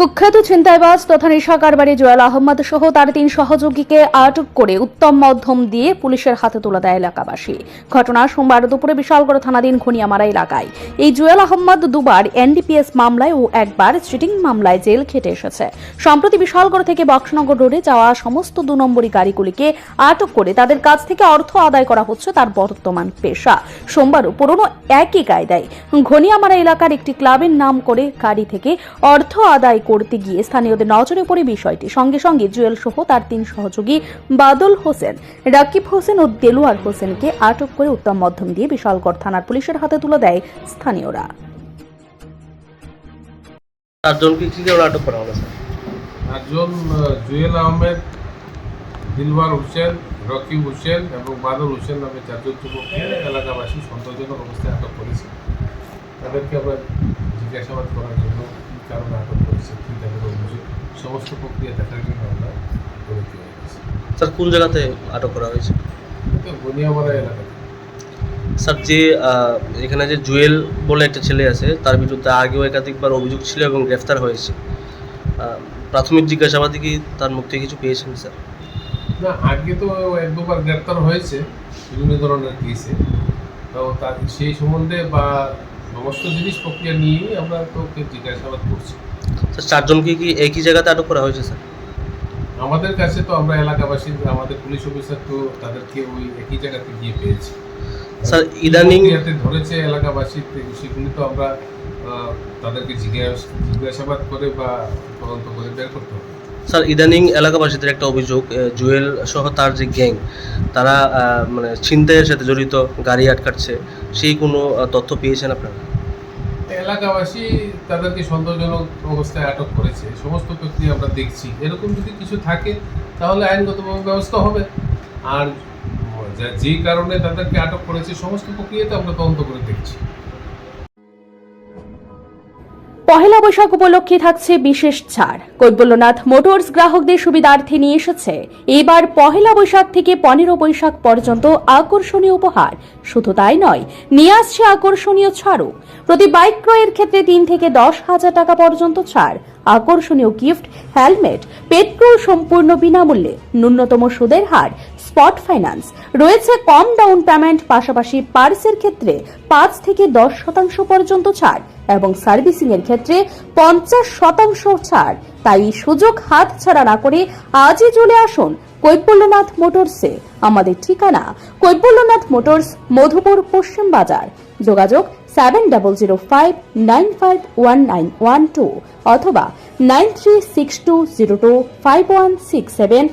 কুখ্যাত ছিনতাইবাজ তথা নেশা কারবারি জোয়াল আহমদ সহ তার তিন সহযোগীকে আটক করে উত্তম মধ্যম দিয়ে পুলিশের হাতে তুলে দেয় এলাকাবাসী। ঘটনা সোমবার দুপুরে বিশালগড় থানাধীন খনিয়ামারা এলাকায়। এই জুয়েল আহমদ দুবার এনডিপিএস মামলায় ও একবার চিটিং মামলায় জেল খেটে এসেছে। সম্প্রতি বিশালগড় থেকে বক্সনগর রোডে যাওয়া সমস্ত দু নম্বরী গাড়িগুলিকে আটক করে তাদের কাছ থেকে অর্থ আদায় করা হচ্ছে তার বর্তমান পেশা। সোমবারও পুরনো একই কায়দায় ঘনিয়ামারা এলাকার একটি ক্লাবের নাম করে গাড়ি থেকে অর্থ আদায় করতে গিয়ে স্থানীয়দের নজরে পড়ে বিষয়টি। সঙ্গে সঙ্গে জুয়েল সহ তার তিন সহযোগী বাদল হোসেন রাকিব হোসেন ও দেলোয়ার হোসেনকে আটক করে উত্তম মধ্যম দিয়ে বিশালগড় থানার পুলিশের হাতে তুলে দেয় স্থানীয়রা। চারজনকে কি কারণে আটক করা হলো স্যার? একজন আহ, জুয়েল আহমেদ দিলবার হোসেন রকিব হোসেন এবং বাদল হোসেন নামে চারজন যুবককে এলাকাবাসী সন্দেহজনক অবস্থায় আটক করেছে। তাদেরকে আমরা জিজ্ঞাসাবাদ করার জন্য কারণে আটক করেছে কী তাদের অভিযোগ সমস্ত প্রক্রিয়া দেখার জন্য আমরা দিয়ে গেছি স্যার কোন জায়গাতে আটক করা হয়েছে? তো গনিয়ামারা এলাকাতে। স্যার যে এখানে যে জুয়েল বলে একটা ছেলে আছে তার বিরুদ্ধে আগেও একাধিকবার অভিযোগ ছিল এবং গ্রেফতার হয়েছে। প্রাথমিক জিজ্ঞাসাবাদে কি তার মুখ থেকে কিছু পেয়েছেন স্যার? না আগে তো এক দুবার গ্রেপ্তার হয়েছে বিভিন্ন ধরনের কেসে তো তার সেই সম্বন্ধে বা সমস্ত জিনিস প্রক্রিয়া নিয়েই আমরা তো ওকে জিজ্ঞাসাবাদ করছি। স্যার চারজনকে কি একই জায়গাতে আটক করা হয়েছে স্যার? আমাদের কাছে তো আমরা এলাকাবাসী আমাদের পুলিশ অফিসার তো তাদেরকে ওই একই জায়গাতে গিয়ে পেয়েছি। স্যার, ইদানিং- প্রক্রিয়াতে ধরেছে এলাকাবাসী সেগুলি তো আমরা তাদেরকে জিজ্ঞাসা জিজ্ঞাসাবাদ করে বা তদন্ত করে বের করতে হবে। স্যার ইদানিং এলাকাবাসীদের একটা অভিযোগ জুয়েল সহ তার যে গ্যাং তারা মানে ছিনতাইয়ের সাথে জড়িত গাড়ি আটকাচ্ছে সেই কোনো তথ্য পেয়েছেন আপনারা? এলাকাবাসী তাদেরকে সন্দেহজনক অবস্থায় আটক করেছে। সমস্ত প্রক্রিয়া আমরা দেখছি। এরকম যদি কিছু থাকে, তাহলে আইনগত ব্যবস্থা হবে। আর যে কারণে তাদেরকে আটক করেছে, সমস্ত প্রক্রিয়াতে আমরা তদন্ত করে দেখছি। পহেলা বৈশাখ উপলক্ষে থাকছে বিশেষ ছাড়। কৈবল্যনাথ মোটরস গ্রাহকদের সুবিধার্থে নিয়ে এসেছে। এবার পহেলা বৈশাখ থেকে পনেরো বৈশাখ পর্যন্ত আকর্ষণীয় উপহার। শুধু তাই নয়, নিয়ে আসছে আকর্ষণীয় ছাড়ও। প্রতি বাইক ক্রয়ের ক্ষেত্রে তিন থেকে দশ হাজার টাকা পর্যন্ত ছাড়। আকর্ষণীয় গিফট, হেলমেট, পেট্রোল সম্পূর্ণ বিনামূল্যে। ন্যূনতম সুদের হার স্পট ফাইন্যান্স। রয়েছে কম ডাউন পেমেন্ট, পাশাপাশি পার্সের ক্ষেত্রে পাঁচ থেকে দশ শতাংশ পর্যন্ত ছাড় এবং সার্ভিসিং এর ক্ষেত্রে পঞ্চাশ শতাংশ ছাড়। তাই সুযোগ হাত ছাড়া না করে আজই চলে আসুন কৈবল্যনাথ মোটরসে। আমাদের ঠিকানা কৈবল্যনাথ মোটরস, মধুপুর, পশ্চিম বাজার। যোগাযোগ seven double zero five nine five one nine one two অথবা nine three six two zero two five one six seven